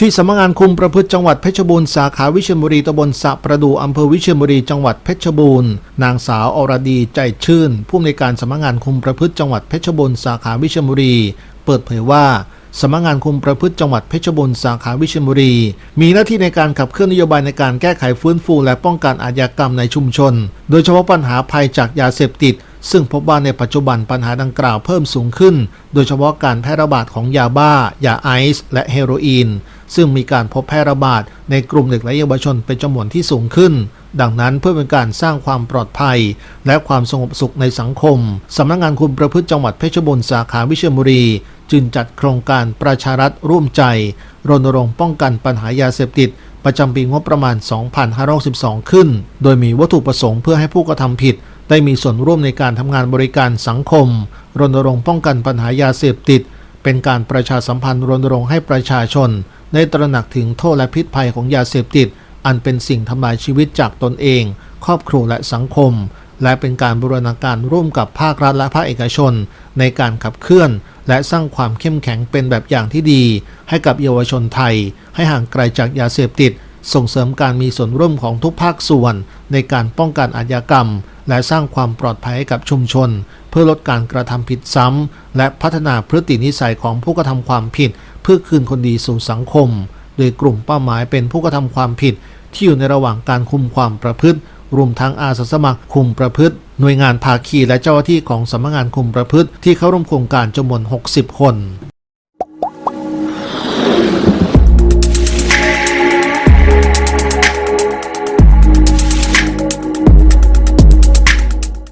ที่สำนักงานคุมประพฤติจังหวัดเพชรบูรณ์สาขาวิเชียรบุรีตำบลสะประดูอำเภอวิเชียรบุรีจังหวัดเพชรบูรณ์นางสาวอรดีใจชื่น ผู้อำนวยการสำนักงานคุมประพฤติจังหวัดเพชรบูรณ์สาขาวิเชียรบุรี เปิดเผยว่าสำนักงานคุมประพฤติจังหวัดเพชรบูรณ์สาขาวิเชียรบุรี มีหน้าที่ในการขับเคลื่อนนโยบายในการแก้ไขฟื้นฟูและป้องกันอาชญากรรมในชุมชน โดยเฉพาะปัญหาภัยจากยาเสพติด ซึ่งพบว่าในปัจจุบันปัญหาดังกล่าวเพิ่มสูงขึ้น โดยเฉพาะการแพร่ระบาดของยาบ้า ยาไอซ์และเฮโรอีน ซึ่งมีการพบแพร่ระบาดในกลุ่มเด็กและเยาวชนเป็นจำนวนที่สูงขึ้น ดังนั้นเพื่อเป็นการสร้างความปลอดภัย และความสงบสุขในสังคม สำนักงานคุมประพฤติจังหวัดเพชรบูรณ์สาขาวิเชียรบุรี จึงจัดโครงการประชารัฐร่วมใจ รณรงค์ป้องกันปัญหายาเสพติดประจำปีงบประมาณ 2562 ขึ้น โดยมีวัตถุประสงค์เพื่อให้ผู้กระทำผิด ได้มีส่วนร่วมในการทำงานบริการสังคม รณรงค์ป้องกันปัญหายาเสพติด เป็นการประชาสัมพันธ์รณรงค์ให้ประชาชน ได้ตระหนักถึงโทษและพิษภัยของยาเสพติด อันเป็นสิ่งทำลายชีวิตจากตนเอง ครอบครัวและสังคม และเป็นการบูรณาการร่วมกับภาครัฐและภาคเอกชน ในการขับเคลื่อน และสร้างความเข้มแข็งเป็นแบบอย่างที่ดี ให้กับเยาวชนไทย ให้ห่างไกลจากยาเสพติด ส่งเสริมการมีส่วนร่วมของทุกภาคส่วน ในการป้องกันอาชญากรรม และสร้างความปลอดภัยให้กับชุมชน พื่อลดการกระทำผิดซ้ำ และพัฒนาพฤตินิสัยของผู้กระทำความผิด เพื่อคืนคนดีสู่สังคม โดยกลุ่มเป้าหมายเป็นผู้กระทำความผิด ที่อยู่ในระหว่างการคุมความประพฤติรวมทั้งอาสาสมัครคุมประพฤติ หน่วยงานภาคีและเจ้าหน้าที่ของสำนักงานคุมประพฤติที่เข้าร่วมโครงการจำนวน 60 คน